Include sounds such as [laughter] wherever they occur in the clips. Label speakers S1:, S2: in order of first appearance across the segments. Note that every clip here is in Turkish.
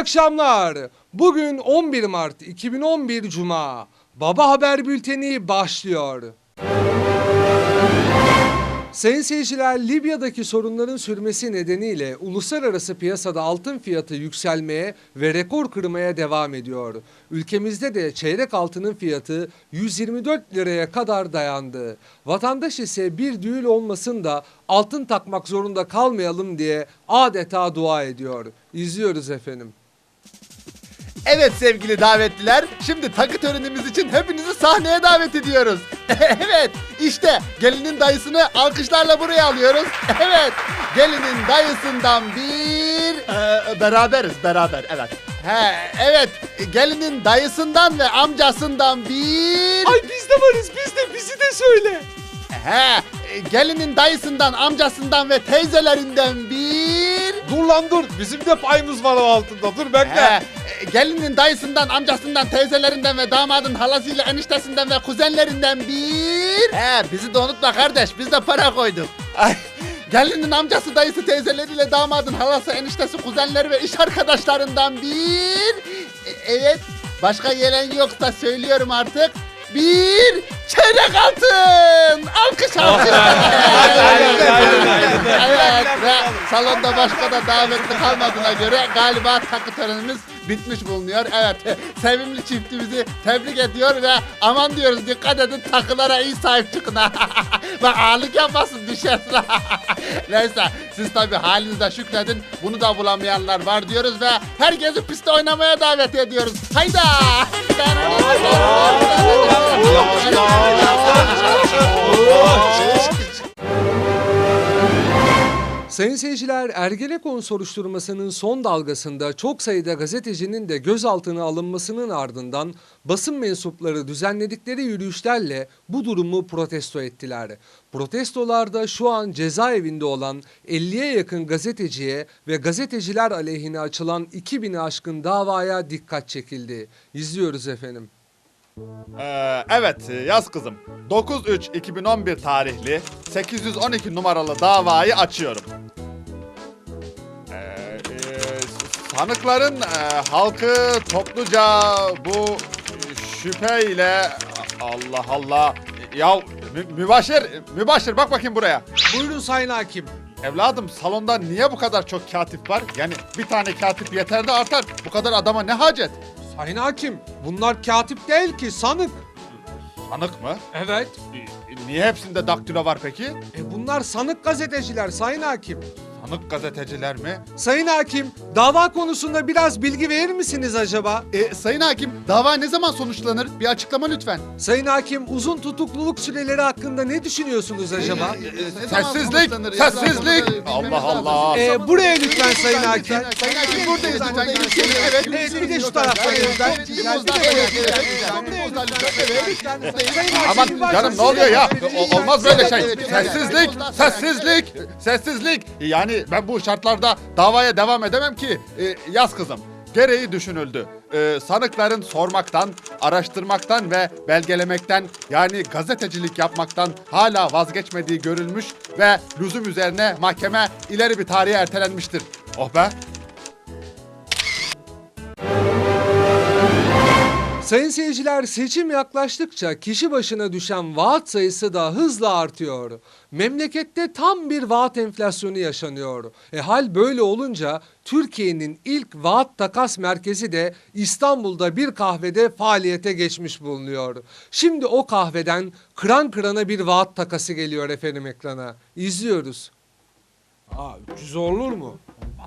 S1: akşamlar. Bugün 11 Mart 2011 Cuma. Baba Haber Bülteni başlıyor. Sayın seyirciler, Libya'daki sorunların sürmesi nedeniyle uluslararası piyasada altın fiyatı yükselmeye ve rekor kırmaya devam ediyor. Ülkemizde de çeyrek altının fiyatı 124 liraya kadar dayandı. Vatandaş ise bir düğün olmasın da altın takmak zorunda kalmayalım diye adeta dua ediyor. İzliyoruz efendim.
S2: Evet sevgili davetliler, şimdi takı törenimiz için hepinizi sahneye davet ediyoruz. [laughs] evet, işte gelinin dayısını alkışlarla buraya alıyoruz. [laughs] Evet, gelinin dayısından bir... Ee, beraberiz, beraber, evet. He, evet, gelinin dayısından ve amcasından bir...
S1: Ay biz de varız biz de bizi de söyle.
S2: He, gelinin dayısından, amcasından ve teyzelerinden bir...
S1: Dur lan dur. Bizim de payımız var o altında. Dur bekle.
S2: He, e, gelinin dayısından, amcasından, teyzelerinden ve damadın halasıyla eniştesinden ve kuzenlerinden bir... He, bizi de unutma kardeş, biz de para koyduk. Ay, gelinin amcası, dayısı, teyzeleriyle damadın halası, eniştesi, kuzenleri ve iş arkadaşlarından bir... E, evet, başka gelen yoksa söylüyorum artık. Bir çeyrek altın! Alkış alkış! evet ve salonda başka da davetli kalmadığına göre galiba takı törenimiz bitmiş bulunuyor. Evet sevimli çiftimizi tebrik ediyor ve aman diyoruz dikkat edin takılara iyi sahip çıkın. Bak ağırlık yapmasın düşersin. Neyse siz tabi halinize şükredin. Bunu da bulamayanlar var diyoruz ve herkesi piste oynamaya davet ediyoruz. Hayda!
S1: Sayın seyirciler, Ergenekon soruşturmasının son dalgasında çok sayıda gazetecinin de gözaltına alınmasının ardından basın mensupları düzenledikleri yürüyüşlerle bu durumu protesto ettiler. Protestolarda şu an cezaevinde olan 50'ye yakın gazeteciye ve gazeteciler aleyhine açılan 2000'i aşkın davaya dikkat çekildi. İzliyoruz efendim.
S2: Ee, evet yaz kızım. 9-3-2011 tarihli 812 numaralı davayı açıyorum. Ee, e, sanıkların e, halkı topluca bu şüpheyle Allah Allah ya mü, mübaşir mübaşir bak bakayım buraya.
S1: Buyurun Sayın Hakim.
S2: Evladım salonda niye bu kadar çok katip var? Yani bir tane katip yeter de artar. Bu kadar adama ne hacet?
S1: Sayın Hakim, bunlar katip değil ki sanık.
S2: Sanık mı?
S1: Evet.
S2: Niye hepsinde daktilo var peki?
S1: E bunlar sanık gazeteciler Sayın Hakim.
S2: Sanık gazeteciler mi?
S1: Sayın Hakim, dava konusunda biraz bilgi verir misiniz acaba?
S2: E, sayın hakim, dava ne zaman sonuçlanır? Bir açıklama lütfen.
S1: Sayın Hakim, uzun tutukluluk süreleri hakkında ne düşünüyorsunuz acaba?
S2: Sessizlik, sessizlik. Allah Allah.
S1: Ee, buraya lütfen Sayın Hakim.
S2: Sayın hakim buradayız lütfen. Gelin. Evet.
S1: Bir de şu tarafa lütfen.
S2: Aman canım ne oluyor ya? Olmaz böyle şey. Sessizlik, sessizlik, sessizlik. Yani ben bu şartlarda davaya devam edemem ki. E, yaz kızım. Gereği düşünüldü. E, sanıkların sormaktan, araştırmaktan ve belgelemekten yani gazetecilik yapmaktan hala vazgeçmediği görülmüş ve lüzum üzerine mahkeme ileri bir tarihe ertelenmiştir. Oh be.
S1: Sayın seyirciler, seçim yaklaştıkça kişi başına düşen vaat sayısı da hızla artıyor. Memlekette tam bir vaat enflasyonu yaşanıyor. E hal böyle olunca Türkiye'nin ilk vaat takas merkezi de İstanbul'da bir kahvede faaliyete geçmiş bulunuyor. Şimdi o kahveden kıran kırana bir vaat takası geliyor efendim ekrana. İzliyoruz. Aa 300 olur mu?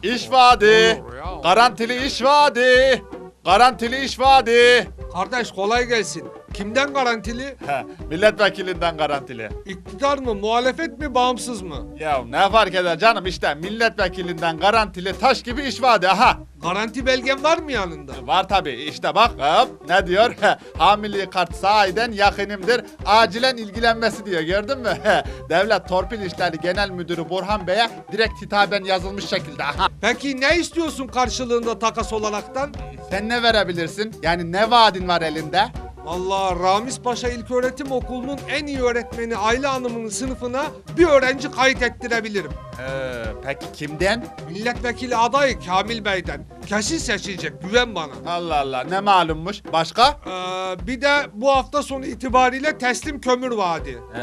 S2: İş vaadi. Garantili iş vaadi. Garantili iş vaadi.
S1: Kardeş kolay gelsin. Kimden garantili?
S2: He, milletvekilinden garantili.
S1: İktidar mı, muhalefet mi, bağımsız mı?
S2: Ya ne fark eder canım işte milletvekilinden garantili taş gibi iş vaadi aha.
S1: Garanti belgen var mı yanında?
S2: Var tabi işte bak hop ne diyor [laughs] hamili kart sahiden yakınımdır acilen ilgilenmesi diyor gördün mü? [laughs] Devlet Torpil İşleri Genel Müdürü Burhan Bey'e direkt hitaben yazılmış şekilde aha.
S1: Peki ne istiyorsun karşılığında takas olaraktan?
S2: Sen ne verebilirsin? Yani ne vaadin var elinde?
S1: Allah Ramiz Paşa İlköğretim Okulu'nun en iyi öğretmeni Ayla Hanım'ın sınıfına bir öğrenci kayıt ettirebilirim.
S2: Ee, peki kimden?
S1: Milletvekili adayı Kamil Bey'den. Kesin seçilecek güven bana.
S2: Allah Allah ne malummuş. Başka?
S1: Ee, bir de bu hafta sonu itibariyle teslim kömür vaadi.
S2: Ee,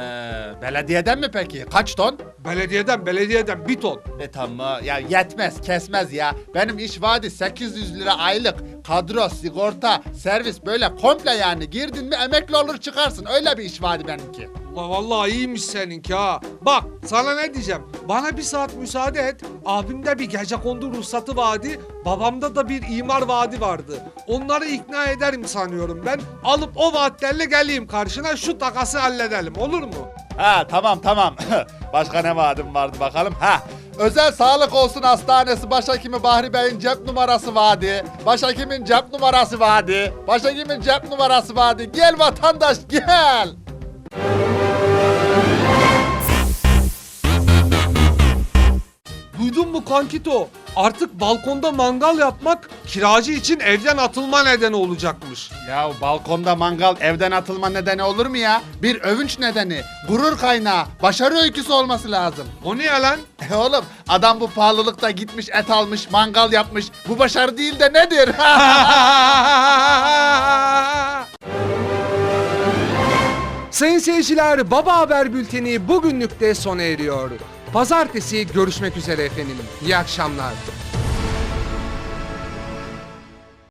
S2: belediyeden mi peki? Kaç ton?
S1: Belediyeden belediyeden bir ton.
S2: E tamam ya yetmez kesmez ya. Benim iş vaadi 800 lira aylık. Kadro, sigorta, servis böyle komple yani. Girdin mi emekli olur çıkarsın. Öyle bir iş vaadi benimki.
S1: La vallahi iyiymiş seninki ha. Bak sana ne diyeceğim. Bana bir saat müsaade et. Abimde bir gece kondu ruhsatı vaadi. Babamda da bir imar vaadi vardı. Onları ikna ederim sanıyorum ben. Alıp o vaatlerle geleyim karşına şu takası halledelim olur mu?
S2: Ha tamam tamam. [laughs] Başka ne vaadim vardı bakalım. Ha Özel Sağlık Olsun Hastanesi Başhekimi Bahri Bey'in cep numarası vaadi. Başhekimin cep numarası vaadi. Başhekimin cep numarası vaadi. Gel vatandaş gel.
S1: Duydun mu kankito? Artık balkonda mangal yapmak kiracı için evden atılma nedeni olacakmış.
S2: Ya balkonda mangal evden atılma nedeni olur mu ya? Bir övünç nedeni, gurur kaynağı, başarı öyküsü olması lazım.
S1: O ne ya lan? [laughs]
S2: E oğlum adam bu pahalılıkta gitmiş et almış, mangal yapmış. Bu başarı değil de nedir? [laughs]
S1: Sayın seyirciler Baba Haber Bülteni bugünlük de sona eriyor. Pazartesi görüşmek üzere efendim. İyi akşamlar.